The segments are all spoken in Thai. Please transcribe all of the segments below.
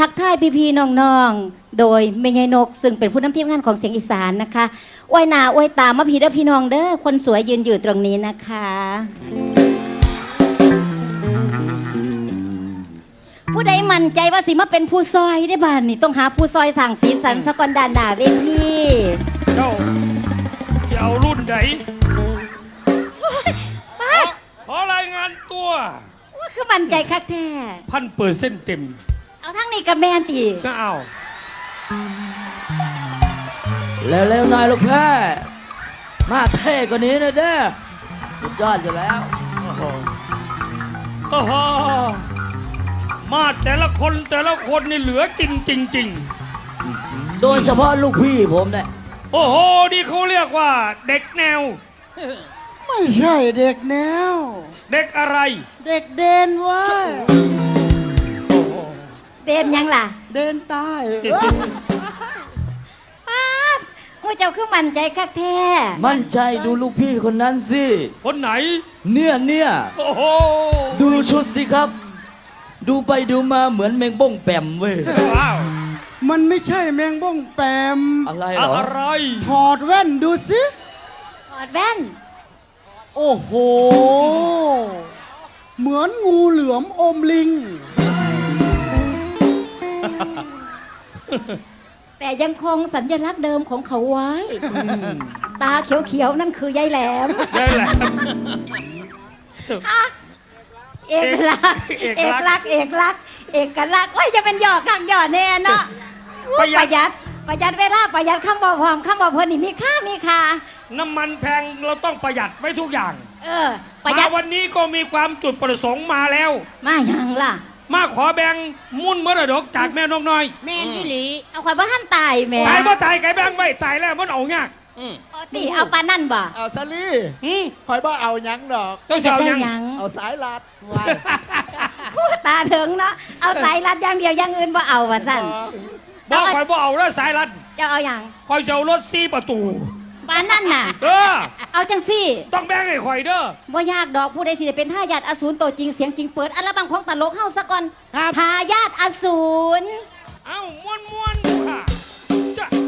ทักทายพี่ๆน้องๆ โดยเมยายนก ซึ่งเป็นผู้นำทีมงานของเสียงอีสานนะคะอวยหนาอวยตามาพี่เด้อพี่น้องเด้อคนสวยยืนอยู่ตรงนี้นะคะ ผู้ใดมั่นใจว่าสิมาเป็นผู้ซอยได้บ้านนี่ต้องหาผู้ซอยสั่งสีสันสกอนดานหนาเวทีเจ้าจะเอารุ่นไหนป้าดขอรายงานตัว ว่าคือมั่นใจคักแท้ พันเปอร์เซ็นต์เต็ม เอาทั้งนี้กับแมนตีก็เอาเร็วๆหน่อยลูกแพ้หน้าเท่กว่านี้นะเด้อสุดยอดอยู่แล้วโอ้โหโอ้โหมาแต่ละคนแต่ละคนนี่เหลือกินจริง โดยเฉพาะลูกพี่ผมเนี่ยๆ โอ้โหนี่เขาเรียกว่าเด็กแนว ไม่ใช่เด็กแนว เด็กอะไร เด็กเดนเว้ยโอ้โห เด่นยังล่ะเดนใต้ป้าดมูเจ้าคือมั่นใจคักแท้มั่นใจดูลูกพี่คนนั้นสิ คนไหน เนี่ยเนี่ยโอ้โหดูชุดสิครับ ดูไปดูมาเหมือนแมงบ้งแปมเว้ย ว้าวมันไม่ใช่แมงบ้งแปม อะไรเหรอ อะไร ถอดแว่นดูสิ ถอดแว่น โอ้โห เหมือนงูเหลือมอมลิง แต่ยังคงสัญลักษณ์เดิมของเขาไว้ ตาเขียวๆ นั่นคือยายแหลมได้แหละอะเอกลักษณ์เอเอกกลัลักกษษณ์ณ์เอกลักษณ์เอกลักษณ์โอ้ยจะเป็นหยอกกักหยอดแน่เนาะประหยัดประหยัดประหยัดเวลาประหยัดคำบอกความคำบอกเพลินนี่มีค่ามีค่าน้ำมันแพงเราต้องประหยัดไว้ทุกอย่างเออ ประหยัดมาวันนี้ก็มีความจุดประสงค์มาแล้ว มาอย่างล่ะ มาขอแบ่งมุ่นมรดกจากแม่นกน้อยแม่นอีหลีเอาควายบ้านตายแม่ตายบ่ตายไก่แบ่งไว้ตายแล้วมันเอายากปกติเอาปลานั่นบ่เอาซาลี่หืมคอยบ่เอาหยังดอก ต้องเสียเอาได้ยังหยังเอาสายลัดว่าคู่ตาถึงเนาะเอาสายรัดอย่างเดียวอย่างอื่นบ่เอาว่าสั่นบ่คอยบ่เอาแล้วสายรัดจะเอาอย่างคอยจะเอารถซีประตู ปลานั่นน่ะเออเอาจังซี่ต้องแบ่งให้ข่อยเด้อว่ายากดอกผู้ใดสิได้เป็นทายาทอสูรตัวจริงเสียงจริงเปิดอัลบั้มของตลกเฮาซะก่อนครับ ทายาทอสูร เอ้าม้วนม้วนค่ะจ้ะจ้ะ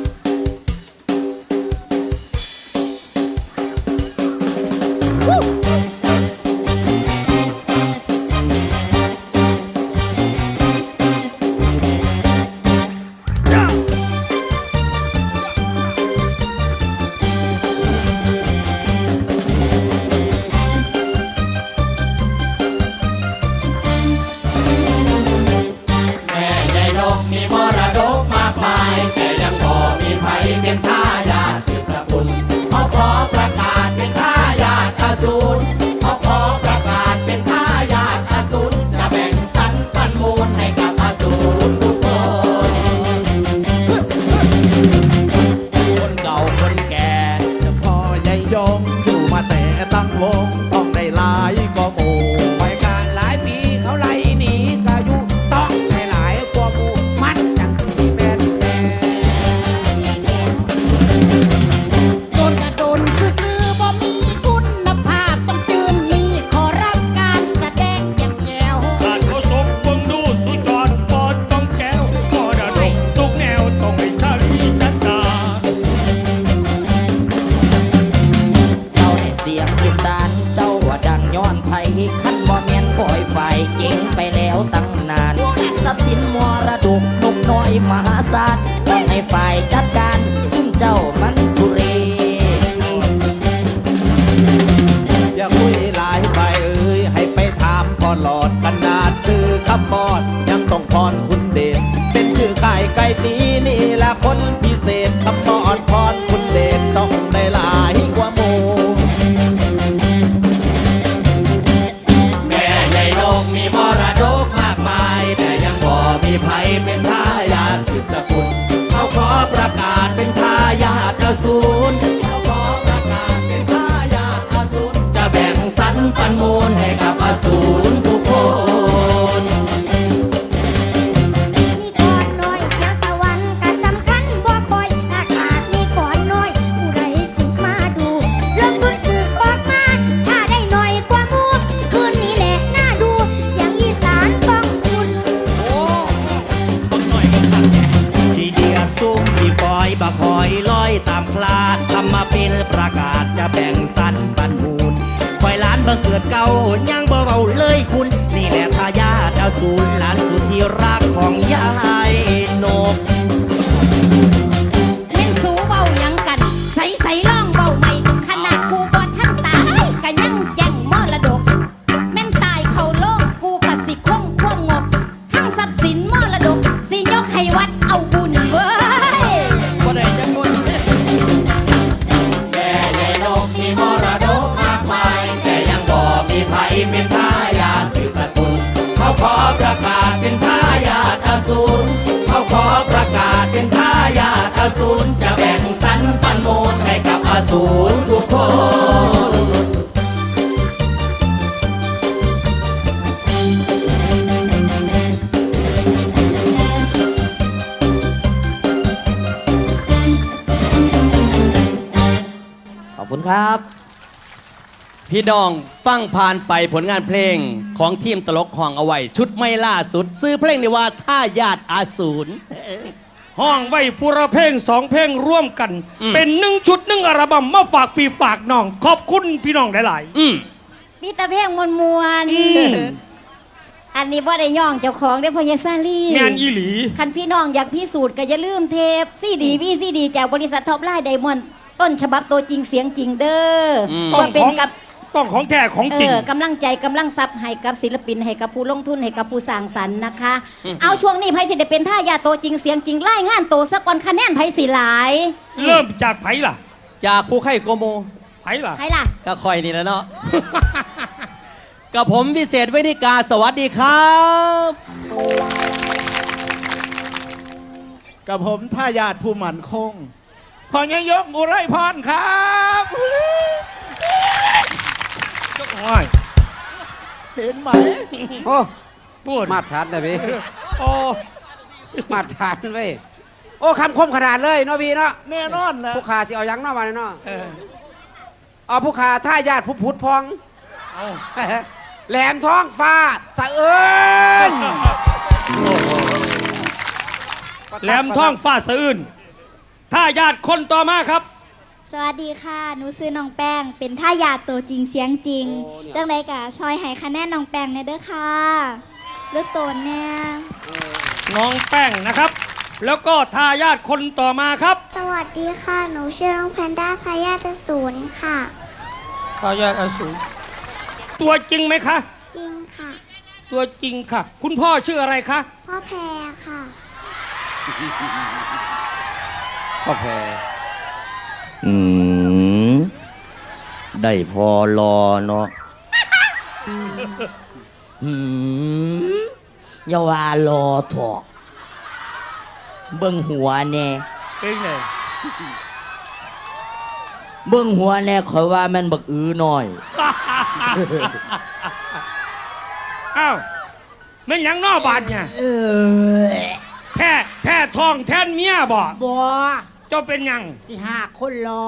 มีภัยเป็น บังเกิดเก่ายังบ่เบาเลยคุณ นี่แหละทายาทอสูรหลานสุดที่รักของยายนก อสูรจะแบ่งสรรปันโมนให้กับอสูรทุกคนขอบคุณครับ พี่น้องฟังผ่านไปผลงานเพลงของทีมตลกของเอาไว้ ชุดไม่ล่าสุด ซื้อเพลงนี้ว่าท่าญาติอาสูร ห้องไว้ผู้ละเพลงสองเพลงร่วมกันอืมเป็นหนึ่งชุดหนึ่งอัลบั้มมาฝากปีฝากน้อง ขอบคุณพี่น้องหลายอืมมีแต่เพลงมวลมวลๆอันนี้ว่าได้ย่องเจ้าของได้อพอยายซาลี่ๆแมนอีหลีคันพี่น้องอยากพิสูจน์ก็อย่าลืมเทปซีดีวีซีดีจากบริษัทท็อปไลน์ไดมอนด์ต้นฉบับตัวจริงเสียงจริงเด้ออมว่าเป็นกับ ต้องของแท้ของเอจริง อกำลังใจกำลังทรัพย์ให้กับศิลปินให้กับผู้ลงทุนให้กับผู้สร้างสรรค์นะคะ เอาช่วงนี้ไพสิได้เป็นท่ายาตัวจริงเสียงจริงไล่งานโตสักวันคะแนนไพสิหลายเริ่มจากไผล่ะจากผู้ไข่โกโมไผล่ะ ใครล่ะ ก็คอยนี่แหล้วเนาะ กับผมวิเศษวินิกาสวัสดีครับ กับผมท่ายาทผู้หมันคง ขอยังยกอุไรพรครับ โอ้ยเห็นไหมโอ้พูดมาตรฐานนะพี่โอ้มาตรฐานเว้ยโอ้คำคมขนาดเลยเนาะพี่เนาะแน่นอนนะผู้ขาสิเอาหยังเนาะมาเนาะเออเอาผู้ขาท่ายาติผู้พุทธพอง เอาแหลมท้องฟ้าสะเอิญแหลมท้องฟ้าสะอื้นถ้าญาติคนต่อมาครับ สวัสดีค่ะ หนูซื้อน้องแป้ง เป็นท่ายาดตัวจริงเสียงจริงจังไดกะซอยให้คะแนนน้องแป้งในเด้อค่ะลูกโตนแน่น้องแป้งนะครับ แล้วก็ทายาทคนต่อมาครับสวัสดีค่ะ หนูชื่อน้องแพนด้าทายาทศูนย์ค่ะ ทายาทอสูรตัวจริงไหมคะ จริงค่ะ ตัวจริงค่ะ คุณพ่อชื่ออะไรคะ พ่อแพรค่ะ พ่อแพร อืมได้พอรอเนาะอืมอย่าว่ารอถอกเบิ่งหัวแน่ เป็นไงเบิ่งหัวแน่คอยว่าแมันบักอือหน่อย อ้าวไม่นหยังนอบาดเนี่ยเออแพ้แพ้ทองแทนเมียบ่ บอ จ้าเป็นยังสิหาคนรอ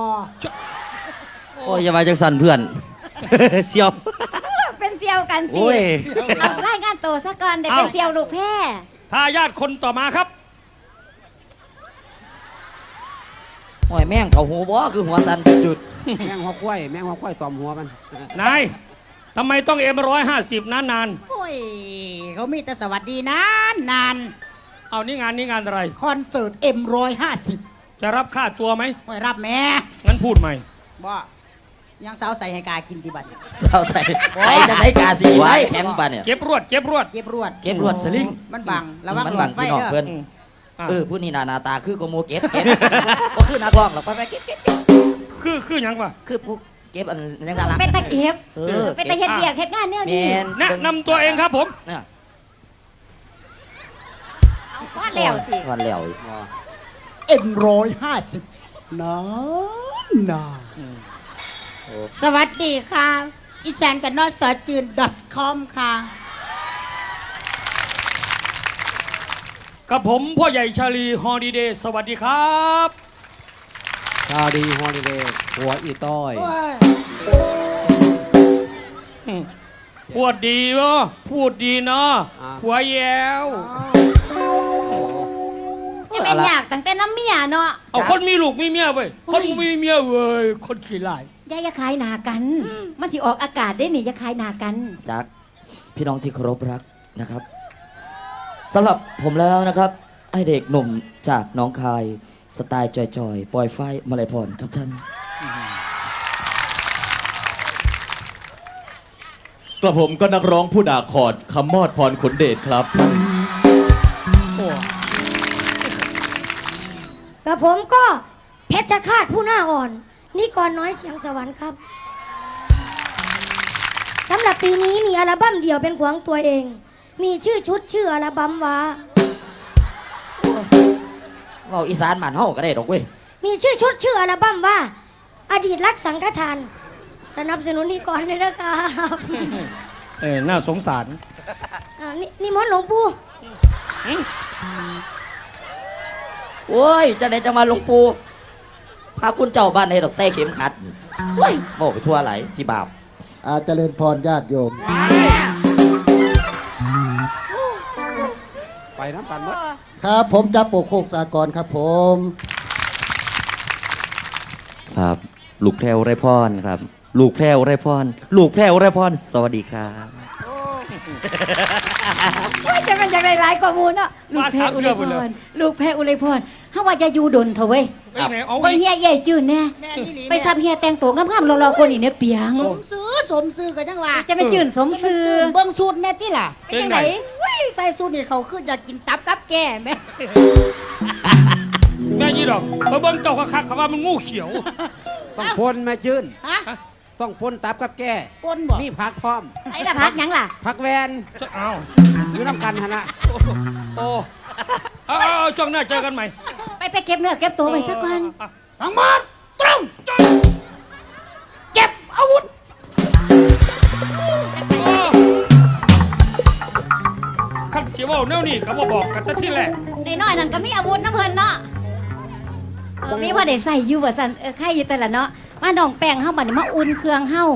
โอ้ยอย่ามาจังสันเพื่อน เสียว เป็นเซียวกันตีโอ้ย เอาไล่งานโตวซะก่อนเด็กเป็นเซียวลูกแพ่ทายาทคนต่อมาครับ หอยแม่งเขาหัวบ่คือหัวสันจุดแม่งหัวควายแม่งหัวควายตอมหัวมัน นายทำไมต้องเอ็มร้อยห้าสิบนานนานโอ้ย เขามีแต่สวัสดีนานนานเอานี่งานนี่งานอะไร คอนเสิร์ตเอ็มร้อยห้าสิบ จะรับค่าตัวไหมไว้รับแม่งั้นพูดใหม่ บ่ยังสาวใส่ให้กากินที่บัดสาวใส่ใส่จะได้กาสีไว้แข็งปะเนี่ย เก็บรวดเก็บรวดเก็บรวดเก็บรวดสลิง มันบังระวังมันหลบัองดไฟพี่น้องเด้เพื่ออนอืมอะเออผู้นี้หนาหน้าตาคือโกโมเก็บเก็บก็คือนักร้องหรอกไปไปเก็บเก็บเก็บคือคือหยังวะคือผู้เก็บอันยังไงล่ะเป็นตะเก็บเออเป็นตะเฮ็ดเบียกเฮ็ดงานเนี่ยแมนี่นแนะนำตัวเองครับผมเนี่ยเอาพอดแล้วสิ วันแล้ว เอ็มร้อยห้าสิบนานนานสวัสดีค่ะอีแสนกับนอสอจืน .com ค่ะ กับผมพ่อใหญ่ชาลีฮอดีเดย์สวัสดีครับชาวดีฮอลิเดย์หัวอีต้อยอืมพูดดีเนาะพูดดีเนาะอ่าผัวแยวพ เป็นอยากตั้งแต่น้ำเมียเนาะเอาคนมีลูกมีเมียเว้ยคนบ่มีเมียเว้ยคนขี้ลายอย่าอย่าขายหนากัน มันสิออกอากาศได้นี่อย่าขายหนากันจากพี่น้องที่เคารพรักนะครับสำหรับผมแล้วนะครับไอเด็กหนุ่มจากหน้องคาย สไตล์จอยๆปล่อยไฟมาลายพรครับท่านกระผมก็นักร้องผู้ด่าคอร์ดคำมอดพรขนเดชครับ ผมก็เพชรฆาตผู้หน้าอ่อน นี่ก่อนน้อยเสียงสวรรค์ครับสำหรับปีนี้มีอัลบั้มเดี่ยวเป็นของตัวเอง มีชื่อชุดชื่ออัลบั้มว่าเราอีสานบ้านเฮาก็ได้ดอกเว้ย มีชื่อชุดชื่ออัลบั้มว่า อดีตรักสังฆทาน สนับสนุนนี่ก่อนเลยนะครับเออน่าสงสารอ่านี่นี่มนต์หลวงปู่ โอ้ยจะไหนจะมาหลวงปู่พาคุณเจ้าบ้านให้ดอกใส่เข็มขัดโอ้ยบอกไปทั่วไหลสิบาปอาจเจริญพรญาติโยม ไปน้ำกันหมดครับผมจับปกโคกสากรครับผม ครับ ลูกแพรวไรพรครับ ลูกแพรวไรพรลูกแพรวไรพรสวัสดีครับ โอ้ยจะเป็นจากไรหลายกว่าหมูเนาะลูกมาแพ้สามอุเทื่ไรอพหมดเลยรลูกแพ้อุไรพรเฮาว่าจะอยู่ดนเถอะเว้ยไปไหนเอาเบิ่งเฮียใหญ่จืดแน่แม่นี่หลีไปซับเฮียแต่งตัวงามๆรอๆคนนี่เนี่ยเปียงสมซื้อสมซื้อกันยังว่าจะไปจื่นสมซื้อเบิ่งสูตรแน่ที่ล่ะเป็นจังไดเว้ยใส่สูตรนี่เขาขึ้นอยากกินตับกับแก่แม่แม่ยี่ดอกไปเบิ่งเจ้าคักๆเขาว่ามันงูเขียวต้องพ่นแม่จื้นฮะ ต้องพ่นตับกับแก้ปนบ่มีผักพร้อม ไอ้ละพักหยังล่ะ ผักแวนเอ้าอยู่น้ำกันฮะนะโอ้เอาเอาเอาช่วงหน้าเจอกันใหม่ไปไปเก็บเนื้อเก็บตัวไว้สักวันทั้งหมดตรงเก็บอาวุธขั้นเชียวว่าแนวนี้เขามาบอกกันแต่ที่แรกในน้อยนั่นก็มีอาวุธน้ำเพิ่นเนาะเออมีพอได้ใส่อยู่ว่าซั่นเออใครอยู่แต่ละเนาะ มาน้องแป้งเฮาบัดนี้มาอุ่นเครื่องเฮา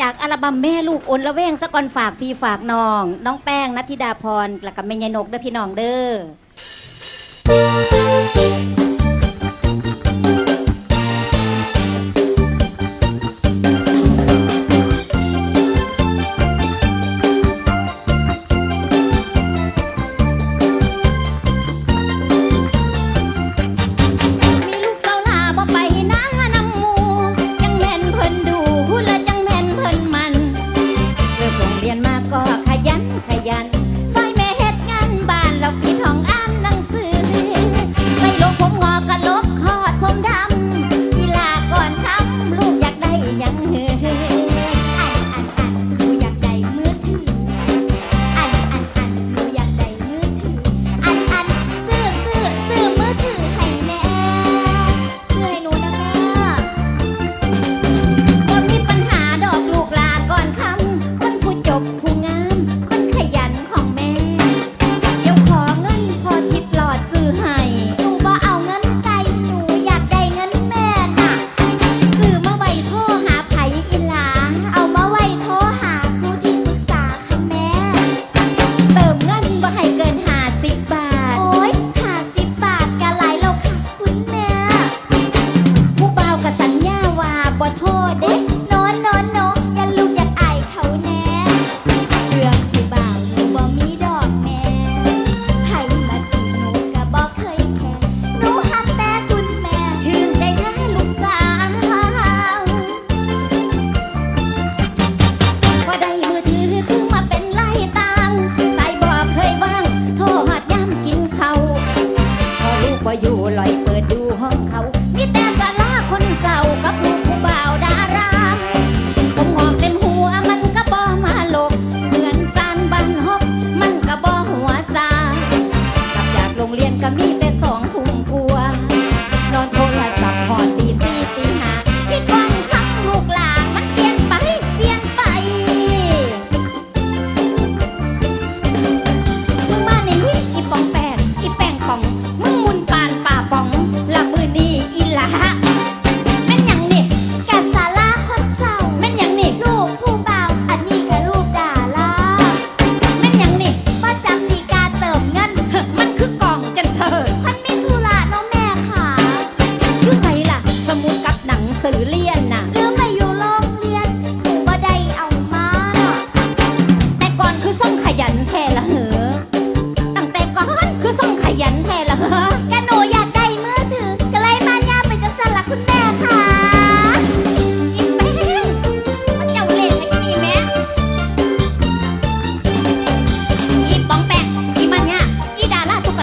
จากอัลบั้มแม่ลูกอนละแวงสะก่อนฝากพี่ฝากน้อง น้องแป้งนัทธิดาพรแล้วก็แม่ยายนกเด้อพี่น้องเด้อ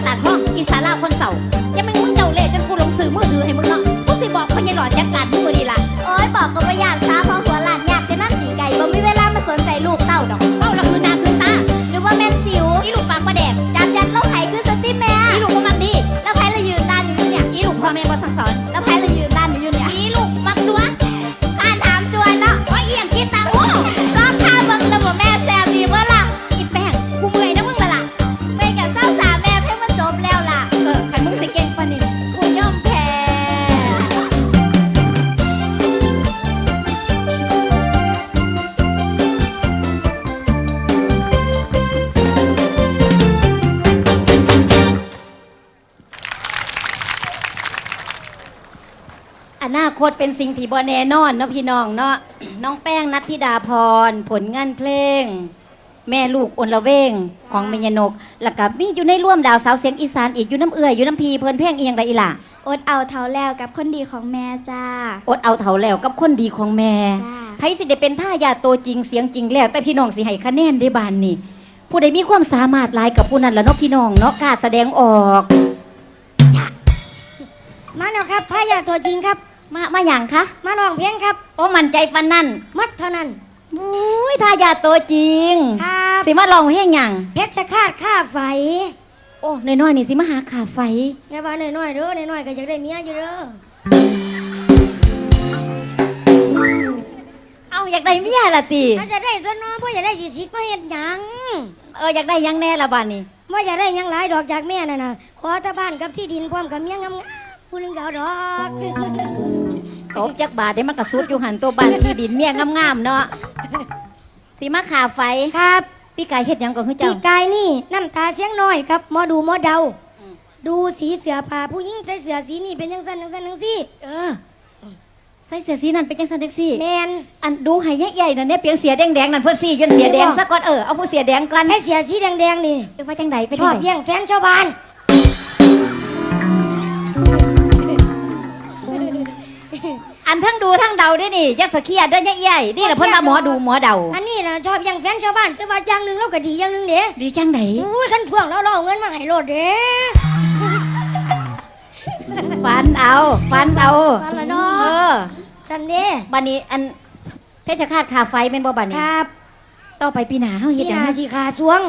ขนาดห้องอีสาราคนเสายังไม่งุ้นเจ้าเล่จนกูลงสื่อมือถือให้มึงเนาะกูสิบอกคนยายหลอดจัด อนาคตเป็นสิ่งที่บ่แน่นอนเนาะพี่น้องเนาะน้องแป้งนัทธิดาพร ผลงานเพลง แม่ลูกอนละเวงของเมยนกแล้วก็มีอยู่ในร่วมดาวสาวเสียงอีสานอีกอยู่น้ำเอื่อยอยู่น้ำพีเพิ่นเพลงอีหยังไดอีหล่ะอดเอาเท้าแล้วกับคนดีของแม่จ้า อดเอาเถาแล้วกับคนดีของแม่จ้า ไผสิได้เป็นท่ายาตัวจริงเสียงจริงแล้ว แต่พี่น้องสิให้คะแนนได้บานนี่ผู้ใดมีความสามารถหลายกับผู้นั้นละเนาะพี่น้องเนาะกล้าแสดงออก มาแล้วครับพายาตัวจริงครับ มามาอย่างคะมาลองเพลงครับ โอ้มันใจปันนั่นมัดเท่านั้นอุ้ยท่ายาตัวจริง ครับสิมาลองเพลงหยังเพชรคาดค่าไฟ โอ้น้อยๆนี่สิมาหาขาไฟในบ้านน้อยๆเด้อน้อยๆก็อยากได้เมียอยู่เด้อ เอาอยากได้เมียละติถ้าจะได้ก็น้อยเพราะอยากได้สิสิมาเฮ็ดหยังเอออยากได้หยังแน่ละบานนี่ว่าอยากได้หยังหลายดอกจากแม่น่ะนะขอแตะบ้านกับที่ดินพร้อมกับเมียงามๆผู้หนึงก็เอาดอก ตบจักบาทได้มันกระสุดอยู่หันตัวบ้านที่ดินเมียงามๆเนาะสิมาขาไฟครับพี่กายเฮ็ดหยังก่อนคือปีเจ้ากายนี่น้ำตาเสียงน้อยครับหมอดูหมอเดาดูสีเสือผ้าผู้หญิงใส่เสือสีนี่เป็นยังสันยังสันยังซี่เออใส่เสียสีนั่นเป็นจังสันแท็กซี่ แมนอันดูให้ใหญ่ๆนั่นเนี่ยเปียงเสียแดงๆนั่นเพื่อสีจนเสียแดงซะก่อนเออเอาผู้เสียแดงก่อนใส่เสือสีแดงๆนี่ เออว่าจังใดเป็นชจัองบใดแย่งแฟนชาวบ้าน ทั้งดูทั้งเดาด้วยนี่ยักษ์สะเคียดเด้อใหญ่นี่แหละเพิ่นว่าหมอดูหมอเดา อันนี้นะชอบย่งแฟนชาวบ้านแต่ว่าอย่างหนึ่งเราก็ดีอย่างหนึ่งเด้ดีจังไดอุ้ยขันทวงเราเราเอาเงินมาให้โลดเด้ฟันเอาฟันเอาฟันละเอเนาะอสันเด้บัดนี้อันเพชรคาตขาไฟเป็นบ่บัดคนี้รับต่อไปปีหน้าเฮาเฮ็ดพี่หยังนาสิขาสวง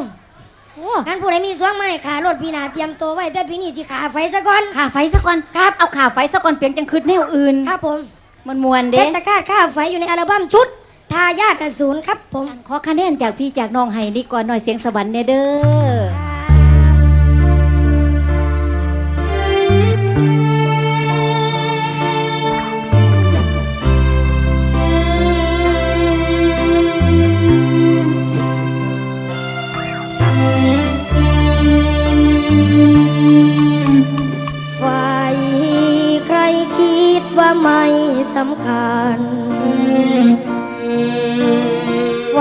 โอ้งั้นผู้ใดมีสวงมาให้ขารถพี่นาเตรียมตัวไว้แต่พี่นี่สิขาไฟซะก่อนขาไฟซะก่อนครับ เอาขาไฟซะก่อนเปียงจังคืดแนวอื่น ครับผม มันมวนเพเด้ชรคาดข้าไฟอยู่ในอัลบั้มชุด ทายาทอสูรครับผม ขอคะแนนจากพี่จากน้องให้ดีก่อนหน่อยเสียงสวรรค์เด้อเด้อไฟใครคิดว่าไม่ สำคัญไฟ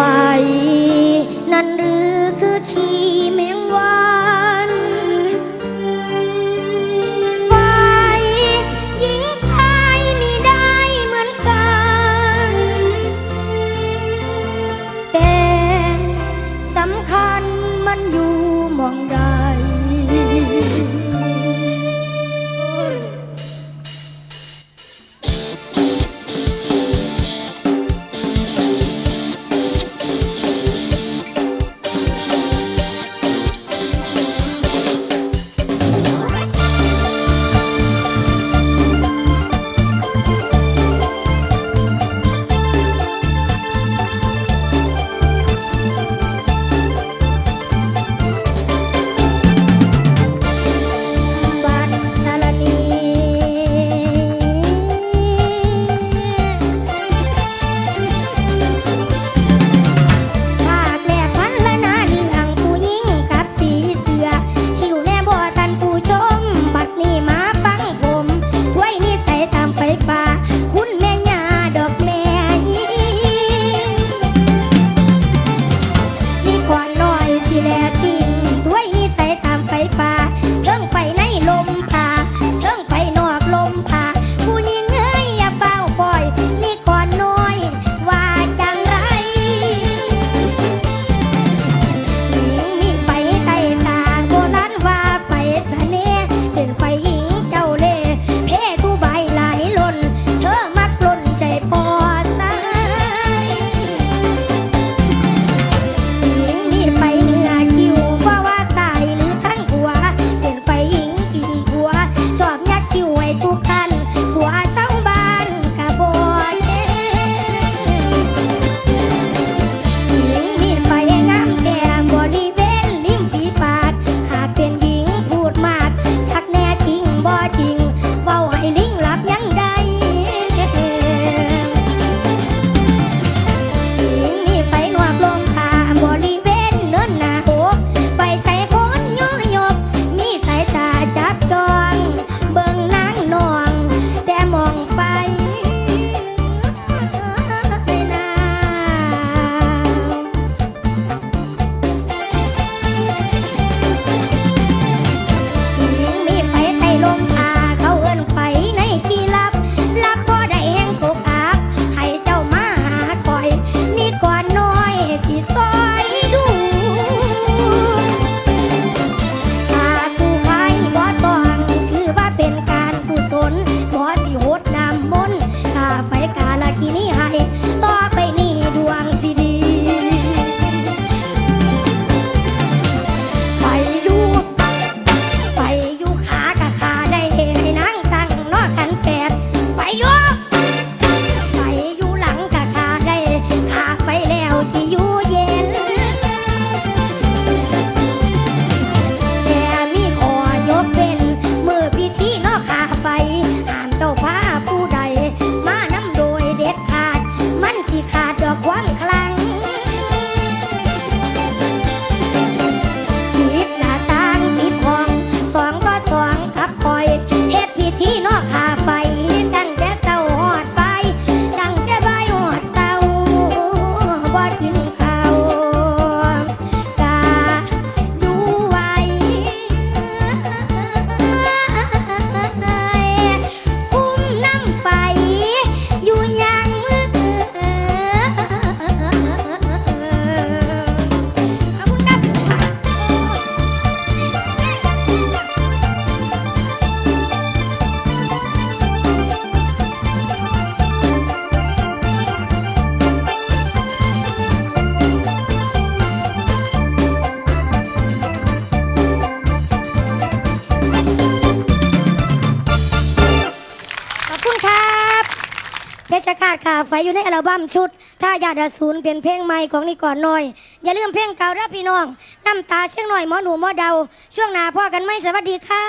ไฟอยู่ในอัลบั้มชุด ถ้าอยากดศูนย์เปลี่ยนเพลงใหม่ของนี่ก่อนหน่อย อย่าลืมเพลงเก่าเด้อพี่น้อง น้ำตาเสียงหน่อยหมอหนูหมอเดา ช่วงหน้าพ่อกันไหมสวัสดีค่ะ